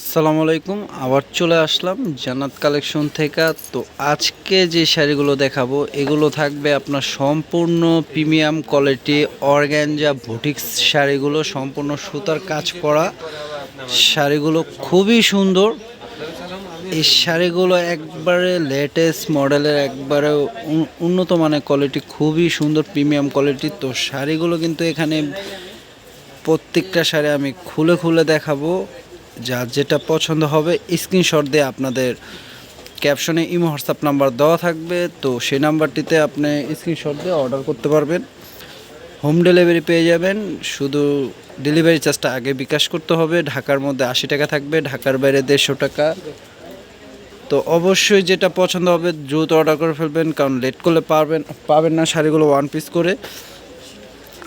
আসসালামু আলাইকুম, আবার চলে আসলাম জান্নাত কালেকশন থেকে। তো আজকে যে শাড়িগুলো দেখাবো, এগুলো থাকবে আপনার সম্পূর্ণ প্রিমিয়াম কোয়ালিটি অর্গ্যানজা বুটিক্স শাড়িগুলো, সম্পূর্ণ সুতার কাজ করা। শাড়িগুলো খুবই সুন্দর। এই শাড়িগুলো একবারে লেটেস্ট মডেলের, একবারে উন্নত মানের কোয়ালিটি খুবই সুন্দর প্রিমিয়াম কোয়ালিটি তো শাড়িগুলো কিন্তু এখানে প্রত্যেকটা শাড়ি আমি খুলে খুলে দেখাবো। যার যেটা পছন্দ হবে স্ক্রিনশট দিয়ে আপনাদের ক্যাপশনে ইমো হোয়াটসঅ্যাপ নাম্বার দেওয়া থাকবে। তো সেই নাম্বারটিতে আপনি স্ক্রিনশট দিয়ে অর্ডার করতে পারবেন। হোম ডেলিভারি পেয়ে যাবেন। শুধু ডেলিভারি চার্জটা আগে বিকাশ করতে হবে। ঢাকার মধ্যে আশি টাকা থাকবে, ঢাকার বাইরে দেড়শো টাকা। তো অবশ্যই যেটা পছন্দ হবে, দ্রুত অর্ডার করে ফেলবেন। কারণ লেট করলে পারবেন, পাবেন না শাড়িগুলো ওয়ান পিস করে।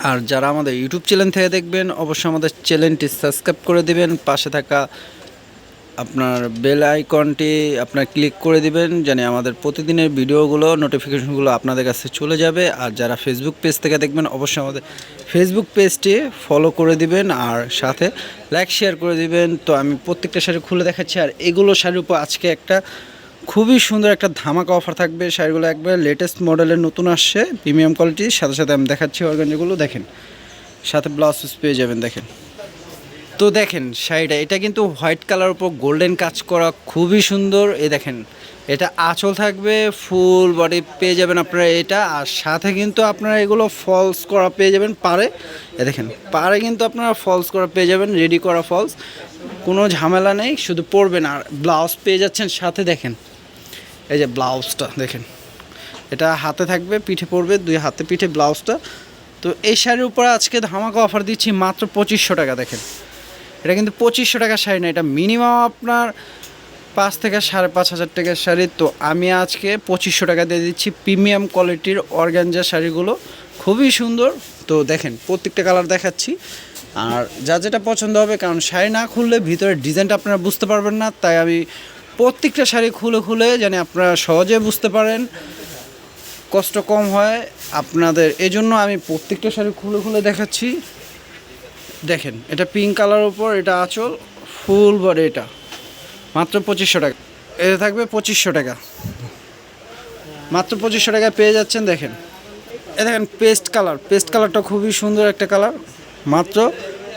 আর যারা আমাদের ইউটিউব চ্যানেল থেকে দেখবেন, অবশ্যই আমাদের চ্যানেলটি সাবস্ক্রাইব করে দিবেন। পাশে থাকা আপনার বেল আইকনটি আপনার ক্লিক করে দিবেন জানি আমাদের প্রতিদিনের ভিডিওগুলো, নোটিফিকেশনগুলো আপনাদের কাছে চলে যাবে। আর যারা ফেসবুক পেজ থেকে দেখবেন, অবশ্যই আমাদের ফেসবুক পেজটি ফলো করে দিবেন আর সাথে লাইক শেয়ার করে দিবেন। তো আমি প্রত্যেকটা শাড়ি খুলে দেখাচ্ছি, আর এগুলো শাড়ির উপর আজকে একটা খুবই সুন্দর একটা ধামাকা অফার থাকবে শাড়িগুলো একবার লেটেস্ট মডেলের নতুন আসছে প্রিমিয়াম কোয়ালিটির সাথে সাথে আমি দেখাচ্ছি অর্গানগুলো দেখেন। সাথে ব্লাউজ পিস পেয়ে যাবেন, দেখেন। তো দেখেন শাড়িটা, এটা কিন্তু হোয়াইট কালার উপর গোল্ডেন কাজ করা খুবই সুন্দর এ দেখেন। এটা আঁচল থাকবে ফুল বডি পেয়ে যাবেন আপনারা এটা, আর সাথে কিন্তু আপনারা এগুলো ফলস করা পেয়ে যাবেন পারে এ দেখেন পারে কিন্তু আপনারা ফলস করা পেয়ে যাবেন রেডি করা ফলস কোনো ঝামেলা নেই, শুধু পরবেন, আর ব্লাউজ পেয়ে যাচ্ছেন সাথে, দেখেন। এই যে ব্লাউজটা, দেখেন। এটা হাতে থাকবে, পিঠে পড়বে, দুই হাতে পিঠে ব্লাউজটা। তো এই শাড়ির উপরে আজকে ধামাকা অফার দিচ্ছি মাত্র পঁচিশশো টাকা, দেখেন। এটা কিন্তু পঁচিশশো টাকা শাড়ি না, এটা মিনিমাম আপনার পাঁচ থেকে সাড়ে পাঁচ হাজার টাকার শাড়ি। তো আমি আজকে পঁচিশশো টাকা দিয়ে দিচ্ছি প্রিমিয়াম কোয়ালিটির অর্গানজা শাড়িগুলো। খুবই সুন্দর। তো দেখেন, প্রত্যেকটা কালার দেখাচ্ছি। আর যা যেটা পছন্দ হবে, কারণ শাড়ি না খুললে ভিতরে ডিজাইনটা আপনারা বুঝতে পারবেন না, তাই আমি প্রত্যেকটা শাড়ি খুলে খুলে জানি আপনারা সহজে বুঝতে পারেন, কষ্ট কম হয় আপনাদের। এজন্য আমি প্রত্যেকটা শাড়ি খুলে খুলে দেখাচ্ছি। দেখেন, এটা পিঙ্ক কালার উপর, এটা আঁচল ফুল বডি এটা। মাত্র পঁচিশশো টাকা। এটা থাকবে পঁচিশশো টাকা। মাত্র পঁচিশশো টাকায় পেয়ে যাচ্ছেন, দেখেন। এ দেখেন পেস্ট কালার পেস্ট কালারটা খুবই সুন্দর একটা কালার মাত্র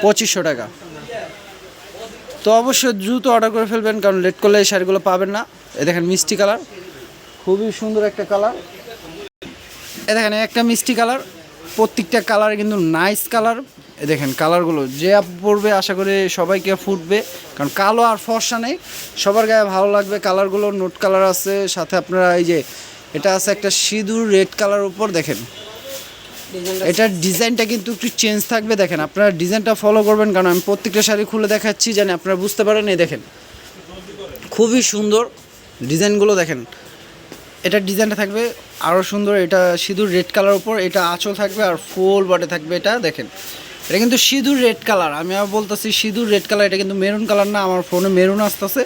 পঁচিশশো টাকা। তো অবশ্যই দ্রুত অর্ডার করে ফেলবেন, কারণ লেট করলে এই শাড়িগুলো পাবেন না। এ দেখেন মিষ্টি কালার। খুবই সুন্দর একটা কালার। এ দেখেন একটা মিষ্টি কালার। প্রত্যেকটা কালার কিন্তু নাইস কালার। এ দেখেন, কালারগুলো যে পড়বে আশা করি সবাইকে ফুটবে। কারণ কালো আর ফর্সা নেই। সবার গায়ে ভালো লাগবে। কালারগুলো নোট কালার আছে। সাথে আপনারা এই যে, এটা আছে একটা সিঁদুর রেড কালার উপর, দেখেন। এটার ডিজাইনটা কিন্তু একটু চেঞ্জ থাকবে দেখেন। আপনারা ডিজাইনটা ফলো করবেন কারণ আমি প্রত্যেকটা শাড়ি খুলে দেখাচ্ছি জানি আপনারা বুঝতে পারেন এই দেখেন। খুবই সুন্দর ডিজাইনগুলো দেখেন। এটার ডিজাইনটা থাকবে আরও সুন্দর এটা সিঁদুর রেড কালার উপর এটা আঁচল থাকবে আর ফুল বডি থাকবে এটা দেখেন। এটা কিন্তু সিঁদুর রেড কালার আমি আবার বলতেছি সিঁদুর রেড কালার এটা কিন্তু মেরুন কালার না আমার ফোনে মেরুন আসতেছে।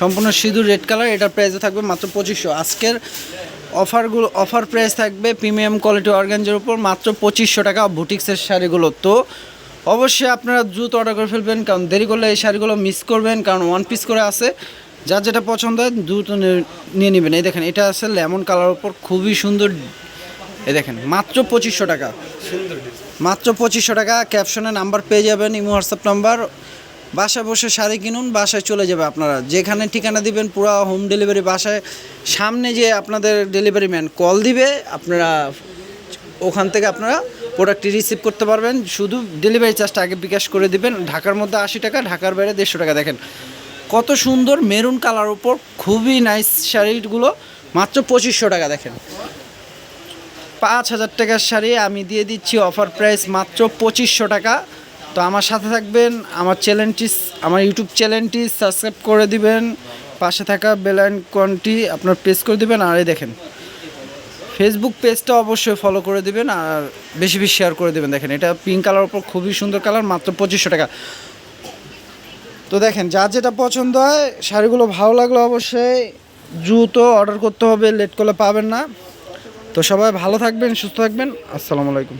সম্পূর্ণ সিঁদুর রেড কালার এটার প্রাইসে থাকবে মাত্র পঁচিশশো। আজকের অফারগুলো অফার প্রাইস থাকবে প্রিমিয়াম কোয়ালিটি অর্গানজের উপর মাত্র পঁচিশশো টাকা বুটিক্সের শাড়িগুলো। তো অবশ্যই আপনারা দ্রুত অর্ডার করে ফেলবেন কারণ দেরি করলে এই শাড়িগুলো মিস করবেন কারণ ওয়ান পিস করে আছে। যার যেটা পছন্দ হয় দ্রুত নিয়ে নেবেন। এই দেখেন এটা আছে লেমন কালার উপর খুবই সুন্দর। এই দেখেন মাত্র পঁচিশশো টাকা। মাত্র পঁচিশশো টাকা ক্যাপশনে নাম্বার পেয়ে যাবেন ইমো হোয়াটসঅ্যাপ নাম্বার বাসায় বসে শাড়ি কিনুন, বাসায় চলে যাবে আপনারা। যেখানে ঠিকানা দিবেন পুরো হোম ডেলিভারি বাসায়। সামনে যে আপনাদের ডেলিভারি ম্যান কল দিবে, আপনারা ওখান থেকে আপনারা প্রোডাক্টটি রিসিভ করতে পারবেন। শুধু ডেলিভারি চার্জটা আগে বিকাশ করে দিবেন। ঢাকার মধ্যে আশি টাকা, ঢাকার বাইরে দেড়শো টাকা। দেখেন, কত সুন্দর মেরুন কালার ওপর খুবই নাইস শাড়িগুলো, মাত্র পঁচিশশো টাকা। দেখেন, পাঁচ হাজার টাকার শাড়ি আমি দিয়ে দিচ্ছি অফার প্রাইস মাত্র পঁচিশশো টাকা। তো আমার সাথে থাকবেন, আমার চ্যানেলটি, আমার ইউটিউব চ্যানেলটি সাবস্ক্রাইব করে দিবেন, পাশে থাকা বেল আইকনটি আপনার প্রেস করে দিবেন, আর এই দেখেন ফেসবুক পেজটা অবশ্যই ফলো করে দিবেন, আর বেশি বেশি শেয়ার করে দেবেন, দেখেন, এটা পিঙ্ক কালার উপর খুবই সুন্দর কালার মাত্র পঁচিশশো টাকা। তো দেখেন, যার যেটা পছন্দ হয়, শাড়িগুলো ভালো লাগল অবশ্যই দ্রুত অর্ডার করতে হবে লেট করলে পাবেন না। তো সবাই ভালো থাকবেন, সুস্থ থাকবেন, আসসালামু আলাইকুম।